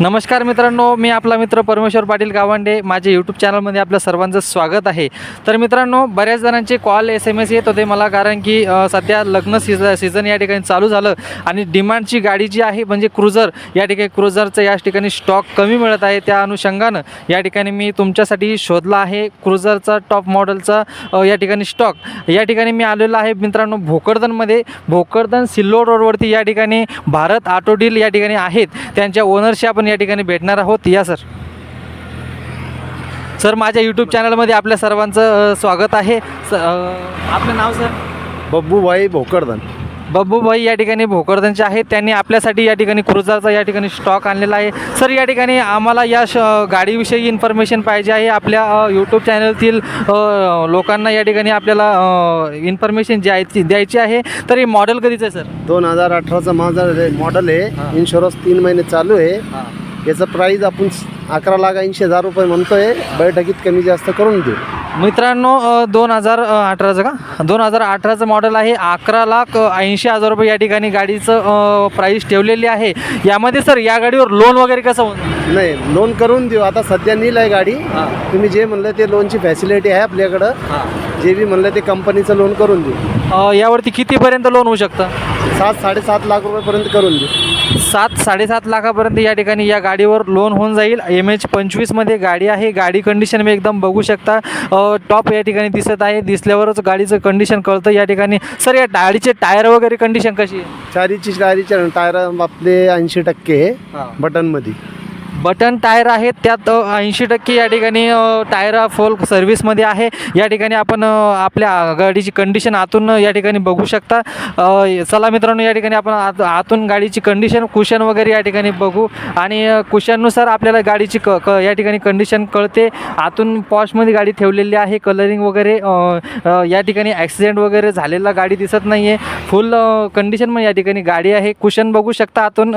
नमस्कार मित्रांनो मी आपला मित्र परमेश्वर पाटील गावंडे. माझ्या यूट्यूब चॅनलमध्ये आपलं सर्वांचं स्वागत आहे. तर मित्रांनो बऱ्याच जणांचे कॉल एस एम एस येत होते मला कारण की सध्या लग्न सीझ सीझन या ठिकाणी चालू झालं आणि डिमांडची गाडी जी आहे म्हणजे क्रुझर या ठिकाणी क्रुझरचं या ठिकाणी स्टॉक कमी मिळत आहे. त्या अनुषंगानं या ठिकाणी मी तुमच्यासाठी शोधला आहे क्रुझरचा टॉप मॉडेलचा या ठिकाणी स्टॉक या ठिकाणी मी आलेलो आहे मित्रांनो भोकरदनमध्ये. भोकरदन सिल्लोड रोडवरती या ठिकाणी भारत ऑटो डील या ठिकाणी आहेत. त्यांच्या ओनरशी आपण या ठिकाणी भेटणार आहोत. या सर. सर माझ्या यूट्यूब चॅनलमध्ये आपल्या सर्वांचं स्वागत आहे. स आपलं नाव सर? बब्बूभाई भोकरदन. बब्बूभाई या ठिकाणी भोकरदनचे आहेत. त्यांनी आपल्यासाठी या ठिकाणी क्रुझरचा या ठिकाणी स्टॉक आणलेला आहे. सर या ठिकाणी आम्हाला या श गाडीविषयी इन्फॉर्मेशन पाहिजे आहे. आपल्या यूट्यूब चॅनलतील लोकांना या ठिकाणी आपल्याला इन्फॉर्मेशन द्यायची द्यायची आहे. तर हे मॉडेल कधीचं आहे सर? दोन हजार अठराचं माझं मॉडेल. आहे. इन्शुरन्स तीन महिने चालू आहे. याचं प्राईज आपण अकरा लाख ऐंशी हजार रुपये म्हणतोय. बैठकीत कमी जास्त करून देऊ. मित्रांनो दोन हजार अठराचं का? दोन हजार अठराचं मॉडेल आहे अकरा लाख ऐंशी हजार रुपये या ठिकाणी गाडीचं प्राईस ठेवलेली आहे. यामध्ये सर या गाडीवर लोन वगैरे कसं होतं नाही लोन करून देऊ. आता सध्या नील आहे गाडी. तुम्ही जे म्हणलं ते लोनची फॅसिलिटी आहे आपल्याकडं. जे बी म्हणलं ते कंपनीचं लोन करून देऊ. अ, यावरती कितीपर्यंत लोन होऊ शकतं? सात साडेसात लाख रुपयेपर्यंत करून देऊ. सात साडेसात लाखापर्यंत या ठिकाणी या गाडीवर लोन होऊन जाईल. एम एच पंचवीसमध्ये गाडी आहे. गाडी कंडिशन मी एकदम बघू शकता. टॉप या ठिकाणी दिसत आहे. दिसल्यावरच गाडीचं कंडिशन कळतं. या ठिकाणी सर या गाडीचे टायर वगैरे कंडिशन कशी आहे? चारीची गाडीचे टायर आपले ऐंशी टक्के बटनमध्ये बटन टायर आहेत त्यात ऐंशी टक्के या ठिकाणी टायर फुल सर्व्हिसमध्ये आहे. या ठिकाणी आपण आपल्या गाडीची कंडिशन आतून या ठिकाणी बघू शकता. चला मित्रांनो या ठिकाणी आपण आत आतून गाडीची कंडिशन कुशन वगैरे या ठिकाणी बघू. आणि कुशननुसार आपल्याला गाडीची क क या ठिकाणी कंडिशन कळते. आतून पॉशमध्ये गाडी ठेवलेली आहे कलरिंग वगैरे या ठिकाणी ॲक्सिडेंट वगैरे झालेला गाडी दिसत नाही आहे फुल कंडिशनमध्ये या ठिकाणी गाडी आहे. कुशन बघू शकता आतून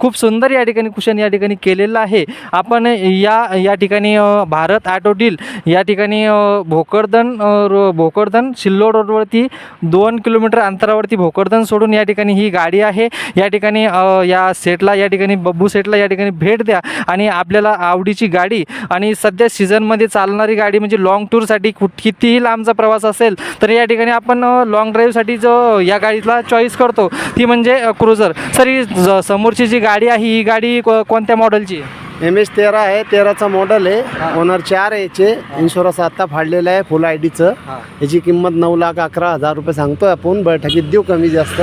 खूप सुंदर या ठिकाणी कुशन या ठिकाणी केलेलं आहे. आपण या या ठिकाणी भारत ॲटो डील या ठिकाणी भोकरदन रो भोकरदन सिल्लोड रोडवरती दोन किलोमीटर अंतरावरती भोकरदन सोडून या ठिकाणी ही गाडी आहे. या ठिकाणी या सेटला या ठिकाणी बब्बू सेटला या ठिकाणी भेट द्या आणि आपल्याला आवडीची गाडी आणि सध्या सीझनमध्ये चालणारी गाडी म्हणजे लाँग टूरसाठी कुठ कितीही लांबचा प्रवास असेल तर या ठिकाणी आपण लाँग ड्राईव्हसाठी जो या गाडीला चॉईस करतो ती म्हणजे क्रुझर सर ही ज- समोरची जी गाडी आहे ही गाडी को- कोणत्या मॉडेलची एम एच तेरा आहे तेराचा मॉडेल आहे. ओनर चार आहे याचे. इन्शुरन्स आता फाडलेलं आहे फुल आय डीचं याची किंमत नऊ लाख अकरा हजार रुपये सांगतोय आपण. बैठकीत देऊ कमी जास्त.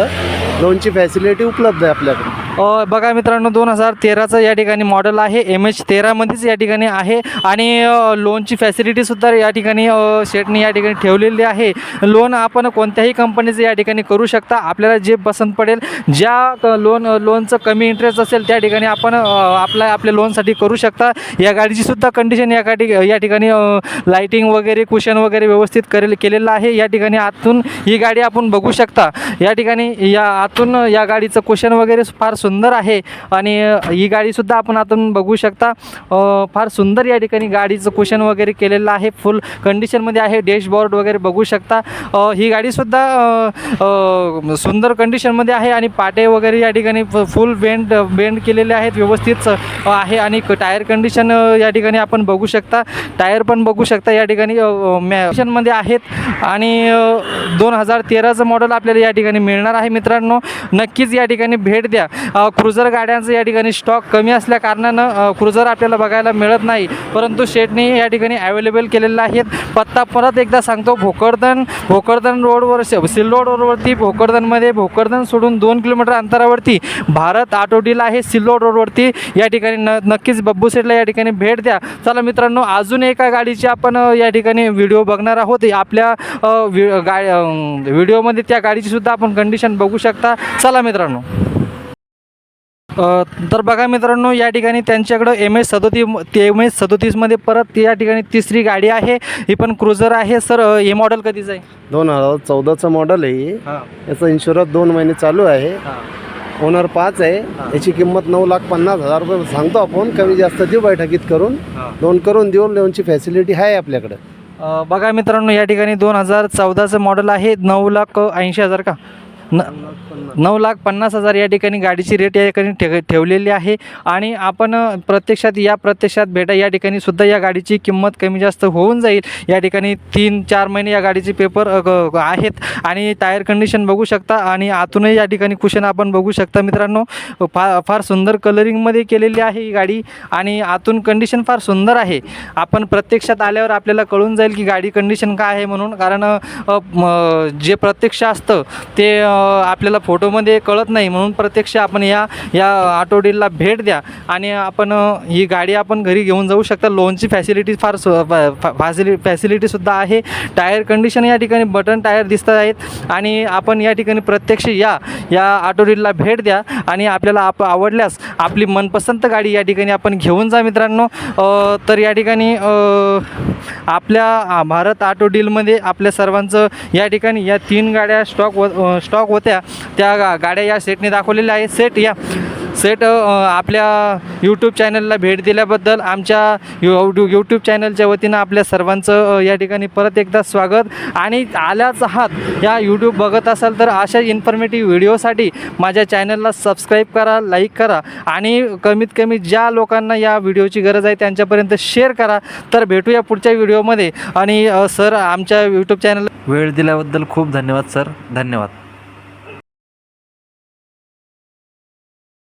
लोनची फॅसिलिटी उपलब्ध आहे आपल्याकडे. अ, बघा मित्रांनो दोन हजार तेराचं या ठिकाणी मॉडेल आहे. एम एच तेरामध्येच या ठिकाणी आहे. आणि अ, लोनची फॅसिलिटीसुद्धा या ठिकाणी अ, शेटने या ठिकाणी ठेवलेली आहे. लोन आपण कोणत्याही कंपनीचं या ठिकाणी करू शकता. आपल्याला जे पसंत पडेल ज्या क- लोन लोनचं कमी इंटरेस्ट असेल त्या ठिकाणी आपण अ, आपल्या आपल्या लोनसाठी करू शकता. या गाडीची सुद्धा कंडिशन या गाडी या ठिकाणी लाईटिंग वगैरे कुशन वगैरे व्यवस्थित करेल केलेलं आहे. या ठिकाणी आतून ही गाडी आपण बघू शकता. या ठिकाणी या आतून या गाडीचं कुशन वगैरे फार सुंदर आहे. आणि ही गाडीसुद्धा आपण आतून बघू शकता. फार सुंदर या ठिकाणी गाडीचं कुशन वगैरे केलेलं आहे. फुल कंडिशनमध्ये आहे. डॅशबोर्ड वगैरे बघू शकता. ही गाडीसुद्धा सुंदर कंडिशनमध्ये आहे आणि पाटे वगैरे या ठिकाणी फुल बेंड बेंड केलेले आहेत. व्यवस्थित आहे आणि क- टायर कंडिशन या ठिकाणी आपण बघू शकता. टायर पण बघू शकता या ठिकाणी मॅशनमध्ये आहेत. आणि दोन हजार तेराचं मॉडेल आपल्याला या ठिकाणी मिळणार आहे मित्रांनो. नक्कीच या ठिकाणी भेट द्या. क्रुझर गाड्यांचं या ठिकाणी स्टॉक कमी असल्या कारणानं क्रुझर आपल्याला बघायला मिळत नाही. परंतु शेटने या ठिकाणी अवेलेबल केलेला आहेत. पत्ता परत एकदा सांगतो भोकरदन भोकरदन रोडवर सिल्लोड रोडवरती भोकरदनमध्ये भोकरदन सोडून दोन किलोमीटर अंतरावरती भारत ऑटो डील आहे. सिल्लोड रोडवरती या ठिकाणी न नक्कीच बब्बू सेटला या ठिकाणी भेट द्या. चला मित्रांनो अजून एका गाडीची आपण या ठिकाणी व्हिडिओ बघणार आहोत. आपल्या वि गा व्हिडिओमध्ये त्या गाडीची सुद्धा आपण कंडिशन बघू शकता. चला मित्रांनो. तर बघा मित्रांनो या ठिकाणी त्यांच्याकडं एम एस सदोतीस एम एस सदोतीसमध्ये परत या ठिकाणी तिसरी गाडी आहे. ही पण क्रुझर आहे. सर हे मॉडेल कधीचं आहे दोन हजार चौदाचं मॉडेल आहे याचं इन्शुरन्स दोन महिने चालू आहे. ओनर पाच आहे. याची किंमत नऊ लाख पन्नास हजार रुपये सांगतो आपण. कमी जास्त देऊ बैठकीत करून. लोन करून देऊ. लोनची फॅसिलिटी आहे आपल्याकडे. बघा मित्रांनो या ठिकाणी दोन हजार चौदाचं मॉडेल आहे. नऊ लाख ऐंशी हजार का? न नऊ लाख पन्नास हजार या ठिकाणी गाडीची रेट या ठिकाणी ठे ठेवलेली आहे. आणि आपण प्रत्यक्षात या प्रत्यक्षात भेटा या ठिकाणी सुद्धा या गाडीची किंमत कमी जास्त होऊन जाईल. या ठिकाणी तीन चार महिने या गाडीचे पेपर आहेत. आणि टायर कंडिशन बघू शकता आणि आतूनही या ठिकाणी कुशन आपण बघू शकता मित्रांनो. फार फार सुंदर कलरिंगमध्ये केलेली आहे ही गाडी आणि आतून कंडिशन फार सुंदर आहे. आपण प्रत्यक्षात आल्यावर आपल्याला कळून जाईल की गाडी कंडिशन काय आहे म्हणून. कारण म, जे प्रत्यक्ष असतं ते आपल्याला फोटोमध्ये कळत नाही. म्हणून प्रत्यक्ष आपण या या ऑटो डीलला भेट द्या आणि आपण ही गाडी आपण घरी घेऊन जाऊ शकता. लोनची फॅसिलिटी फार सु फॅसिलि फॅसिलिटीसुद्धा आहे. टायर कंडिशन या ठिकाणी बटन टायर दिसत आहेत. आणि आपण या ठिकाणी प्रत्यक्ष या या ऑटो डीलला भेट द्या. आणि आपल्याला आप आवडल्यास आपली मनपसंत गाडी या ठिकाणी आपण घेऊन जा मित्रांनो. तर या ठिकाणी आपल्या भारत ऑटो डीलमध्ये आपल्या सर्वांचं या ठिकाणी या तीन गाड्या स्टॉक व स्टॉक होत्या. त्या गा गाड्या या सेटने दाखवलेल्या आहे सेट या सेट आपल्या यूट्यूब चॅनलला भेट दिल्याबद्दल आमच्या यू यूट्यूब चॅनलच्या वतीनं आपल्या सर्वांचं या ठिकाणी परत एकदा स्वागत. आणि आल्याच आहात या यूट्यूब बघत असाल तर अशा इन्फॉर्मेटिव्ह व्हिडिओसाठी माझ्या चॅनलला सबस्क्राईब करा लाईक करा आणि कमीत कमी ज्या लोकांना या व्हिडिओची गरज आहे त्यांच्यापर्यंत शेअर करा. तर भेटूया पुढच्या व्हिडिओमध्ये आणि सर आमच्या यूट्यूब चॅनल वेळ दिल्याबद्दल खूप धन्यवाद सर धन्यवाद.